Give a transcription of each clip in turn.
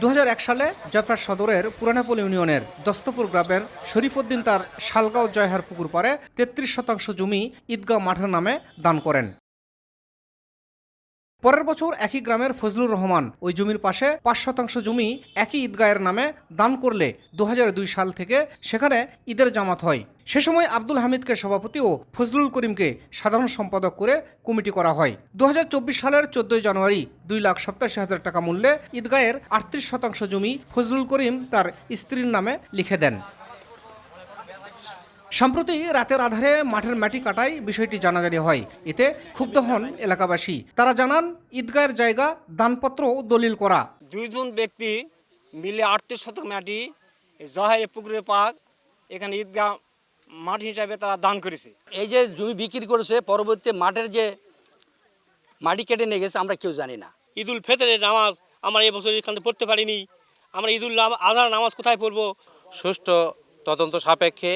দু হাজার এক সালে জয়প্রাট সদরের পুরানাপোল ইউনিয়নের দস্তপুর গ্রামের শরীফউদ্দিন তার শালগাঁও জয়হার পুকুর পারে তেত্রিশ শতাংশ জমি ঈদগাঁও মাঠের নামে দান করেন। পরের বছর একই গ্রামের ফজলুর রহমান ওই জমির পাশে পাঁচ শতাংশ জমি একই ঈদগাহের নামে দান করলে দু হাজার দুই সাল থেকে সেখানে ঈদের জামাত হয়। সে সময় আব্দুল হামিদকে সভাপতি ও ফজলুল করিমকে সাধারণ সম্পাদক করে কমিটি করা হয়। দু হাজার চব্বিশ সালের চোদ্দই জানুয়ারি দুই লাখ সপ্তাশি হাজার টাকা মূল্যে ঈদগাহের আটত্রিশ শতাংশ জমি ফজলুল করিম তার স্ত্রীর নামে লিখে দেন। সম্প্রতি রাতের আধারে মাঠের মাটি কাটায় বিষয়টি জানাজানি হয়। এতে ক্ষুব্ধ হন এলাকাবাসী। তারা জানান ঈদগাহের জায়গা দানপত্র ও দলিল করা। দুইজন ব্যক্তি মিলে আটত্রিশ শতক মাটি জহের পুকুরের পাক এখানে ঈদগাহ মাঠ হিসাবে তারা দান করেছে। এই যে জমি বিক্রি করেছে পরবর্তী মাঠের যে মাটি কেটে নিয়ে গেছে আমরা কেউ জানি না। ঈদুল ফেতরের নামাজ আমরা এবছর এখানে পড়তে পারিনি। আমরা ঈদুল আজহার নামাজ কোথায় পড়ব? সুষ্ঠু তদন্ত সাপেক্ষে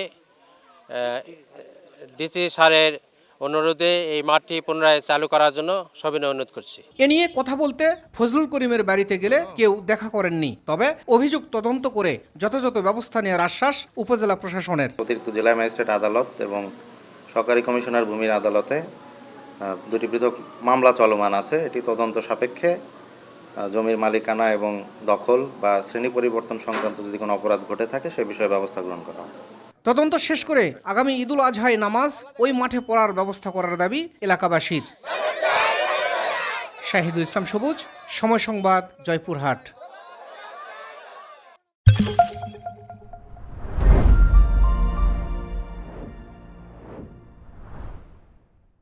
ডিসি স্যারের অনুরোধে এই মাঠটি পুনরায় চালু করার জন্য সবিনয় অনুরোধ করছি। এ নিয়ে কথা বলতে ফজলুল করিমের বাড়িতে গেলে কেউ দেখা করেননি তবে অভিযোগ তদন্ত করে যথাযথ ব্যবস্থা নেওয়ার আশ্বাস উপজেলা প্রশাসনের। অতিরিক্ত জেলা ম্যাজিস্ট্রেট আদালত এবং সরকারি কমিশনার ভূমির আদালতে দুটি পৃথক মামলা চলমান আছে। এটি তদন্ত সাপেক্ষে জমির মালিকানা এবং দখল বা শ্রেণি পরিবর্তন সংক্রান্ত যদি কোনো অপরাধ ঘটে থাকে সে বিষয়ে ব্যবস্থা গ্রহণ করা হবে। তদন্ত শেষ করে আগামী ঈদুল আজহায় নামাজ ওই মাঠে পড়ার ব্যবস্থা করার দাবি এলাকাবাসীর। শাহিদুল ইসলাম সবুজ, সময় সংবাদ, জয়পুরহাট।